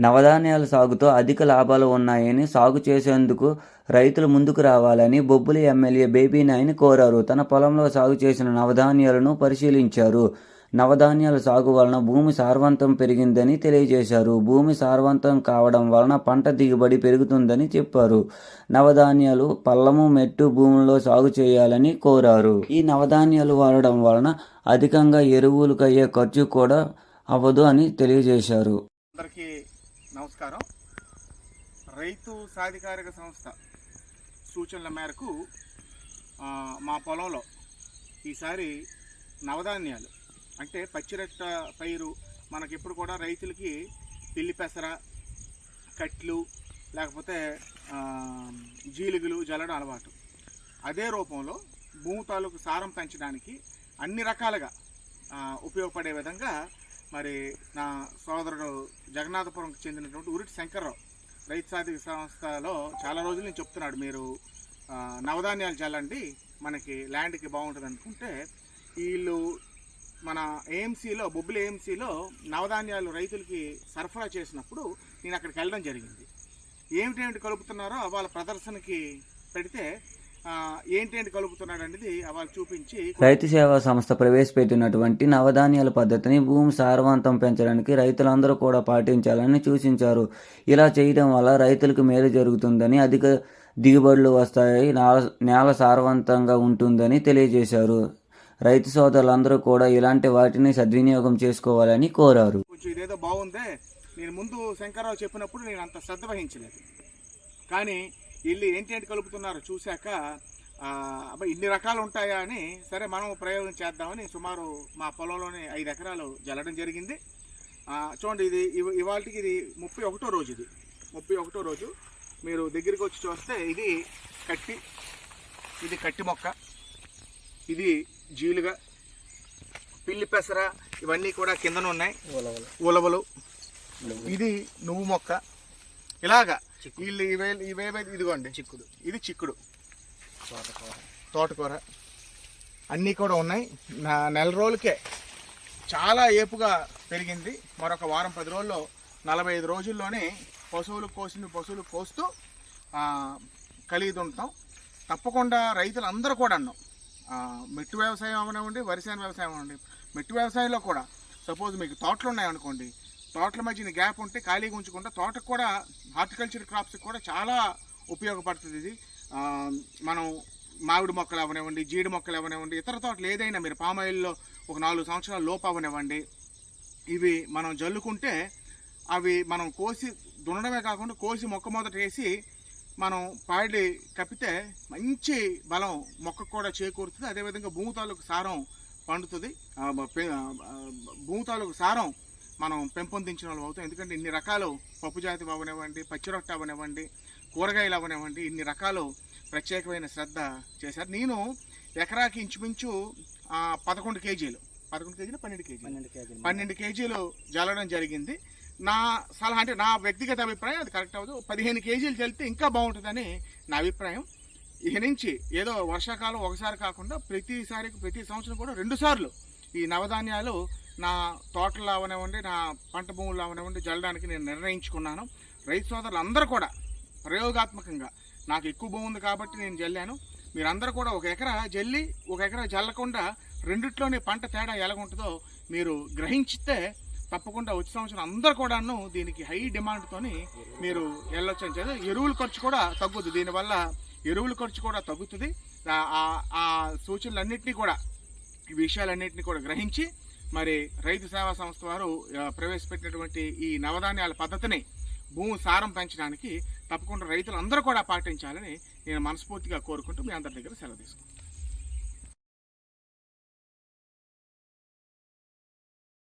నవధాన్యాల సాగుతో అధిక లాభాలు ఉన్నాయని సాగు చేసేందుకు రైతులు ముందుకు రావాలని బొబ్బులి ఎమ్మెల్యే బేబీ నాయని కోరారు. తన పొలంలో సాగు చేసిన నవధాన్యాలను పరిశీలించారు. నవధాన్యాల సాగు వలన భూమి సారవంతం పెరిగిందని తెలియజేశారు. భూమి సారవంతం కావడం వలన పంట దిగుబడి పెరుగుతుందని చెప్పారు. నవధాన్యాలు పల్లము మెట్టు భూముల్లో సాగు చేయాలని కోరారు. ఈ నవధాన్యాలు వాడడం వలన అధికంగా ఎరువులకు అయ్యే ఖర్చు కూడా అవ్వదు అని తెలియజేశారు. అందరికీ నమస్కారం. రైతు సాధికారిక సంస్థ సూచనల మేరకు మా పొలంలో ఈసారి నవధాన్యాలు అంటే పచ్చిరొట్ట పైరు మనకిప్పుడు కూడా రైతులకి పిల్లి పెసర కట్లు లేకపోతే జీలుగులు జల్లడం అలవాటు. అదే రూపంలో భూమి తాలూకు సారం పెంచడానికి అన్ని రకాలుగా ఉపయోగపడే విధంగా మరి నా సోదరుడు జగన్నాథపురంకి చెందినటువంటి ఉరిటి శంకర్రావు రైతు సాధిక సంస్థలో చాలా రోజుల నుంచి చెప్తున్నాడు మీరు నవధాన్యాలు చల్లండి మనకి ల్యాండ్కి బాగుంటుంది అనుకుంటే వీళ్ళు మన ఏఎంసీలో బొబ్బిలి ఏఎంసీలో నవధాన్యాలు రైతులకి సరఫరా చేసినప్పుడు నేను అక్కడికి వెళ్ళడం జరిగింది. ఏమిటేమిటి కలుపుతున్నారో వాళ్ళ ప్రదర్శనకి పెడితే ఏంటేంటి కలుపుతున్నాడు అనేది వాళ్ళు చూపించి రైతు సేవా సంస్థ ప్రవేశపెట్టినటువంటి నవధాన్యాల పద్ధతిని భూమి సారవంతం పెంచడానికి రైతులందరూ కూడా పాటించాలని సూచించారు. ఇలా చేయడం వల్ల రైతులకు మేలు జరుగుతుందని అధిక దిగుబడులు వస్తాయి నేల సారవంతంగా ఉంటుందని తెలియజేశారు. రైతు సోదరులందరూ కూడా ఇలాంటి వాటిని సద్వినియోగం చేసుకోవాలని కోరారు. కొంచెం ఇదేదో బాగుందే. నేను ముందు శంకర్రావు చెప్పినప్పుడు నేను అంత శ్రద్ధ వహించలేదు. కానీ వీళ్ళు ఏంటి ఏంటి కలుపుతున్నారో చూశాక అబ్బా ఇన్ని రకాలు ఉంటాయా అని సరే మనం ప్రయోగం చేద్దామని సుమారు మా పొలంలోనే ఐదు ఎకరాలు జల్లడం జరిగింది. చూడండి ఇది ఇవ- ఇవాళకి ఇది ముప్పై ఒకటో రోజు ఇది. ముప్పై ఒకటో రోజు. మీరు దగ్గరికి వచ్చి చూస్తే ఇది కట్టి ఇది కట్టి మొక్క ఇది జీలుగా పిల్లి పెసర ఇవన్నీ కూడా కిందన ఉన్నాయి ఉలవలు. ఇది నువ్వు మొక్క. ఇలాగా వీళ్ళు ఇవే ఇవేవే ఇదిగోండి. చిక్కుడు. ఇది చిక్కుడు. తోటకూర. అన్నీ కూడా ఉన్నాయి. నా నెల రోజులకే చాలా ఏపుగా పెరిగింది. మరొక వారం పది రోజుల్లో నలభై ఐదు రోజుల్లోనే పశువులు కోసిన పశువులు కోస్తూ కలిగి ఉంటాం తప్పకుండా రైతులందరూ కూడా అన్నాం మెట్టు వ్యవసాయం అవనివ్వండి వరిసేన వ్యవసాయం అవ్వండి మెట్టు వ్యవసాయంలో కూడా సపోజ్ మీకు తోటలు ఉన్నాయనుకోండి తోటల మధ్యన గ్యాప్ ఉంటే ఖాళీగా ఉంచకుండా తోటకు కూడా హార్టికల్చర్ క్రాప్స్కి కూడా చాలా ఉపయోగపడుతుంది ఇది. మనం మామిడి మొక్కలు అవనివ్వండి జీడి మొక్కలు అవనివ్వండి ఇతర తోటలు ఏదైనా మీరు పామాయిల్లో ఒక నాలుగు సంవత్సరాల లోపు అవనివ్వండి ఇవి మనం జల్లుకుంటే అవి మనం కోసి దున్నడమే కాకుండా కోసి మొక్క మొదట వేసి మనం పాడి కప్పితే మంచి బలం మొక్కకు కూడా చేకూరుతుంది. అదేవిధంగా భూమి తాలూకు సారం పండుతుంది. భూమి తాలూకు సారం మనం పెంపొందించిన వాళ్ళు అవుతాం. ఎందుకంటే ఇన్ని రకాలు పప్పు జాతి అవనివ్వండి పచ్చిరొట్ట అవనివ్వండి కూరగాయలు అవనివ్వండి ఇన్ని రకాలు ప్రత్యేకమైన శ్రద్ధ చేశారు. నేను ఎకరాకి ఇంచుమించు పదకొండు కేజీలు. పదకొండు కేజీలు పన్నెండు కేజీలు. పన్నెండు కేజీలు. జల్లడం జరిగింది. నా సలహా అంటే నా వ్యక్తిగత అభిప్రాయం అది కరెక్ట్ అవ్వదు. పదిహేను కేజీలు చల్లితే ఇంకా బాగుంటుందని నా అభిప్రాయం. ఇక నుంచి ఏదో వర్షాకాలం ఒకసారి కాకుండా ప్రతిసారి ప్రతి సంవత్సరం కూడా రెండు సార్లు ఈ నవధాన్యాలు నా తోటలు అవనివ్వండి నా పంట భూములు అవనివ్వండి జల్లడానికి నేను నిర్ణయించుకున్నాను. రైతు సోదరులు అందరూ కూడా ప్రయోగాత్మకంగా నాకు ఎక్కువ భూమి ఉంది కాబట్టి నేను జల్లాను. మీరందరూ కూడా ఒక ఎకరా జల్లి ఒక ఎకరా జల్లకుండా రెండిట్లోనే పంట తేడా ఎలాగుంటుందో మీరు గ్రహించితే తప్పకుండా వచ్చే సంవత్సరం అందరూ కూడాను దీనికి హై డిమాండ్తోని మీరు వెళ్ళొచ్చు అని చెప్పి ఎరువుల ఖర్చు కూడా తగ్గుద్ది. దీనివల్ల ఎరువుల ఖర్చు కూడా తగ్గుతుంది. ఆ- ఆ- ఆ సూచనలన్నింటినీ కూడా ఈ విషయాలన్నింటినీ కూడా గ్రహించి మరి రైతు సేవా సంస్థ వారు ప్రవేశపెట్టినటువంటి ఈ నవధాన్యాల పద్ధతిని భూమి సారం పెంచడానికి తప్పకుండా రైతులందరూ కూడా పాటించాలని నేను మనస్ఫూర్తిగా కోరుకుంటూ మీ అందరి దగ్గర సెలవు తీసుకుంటాను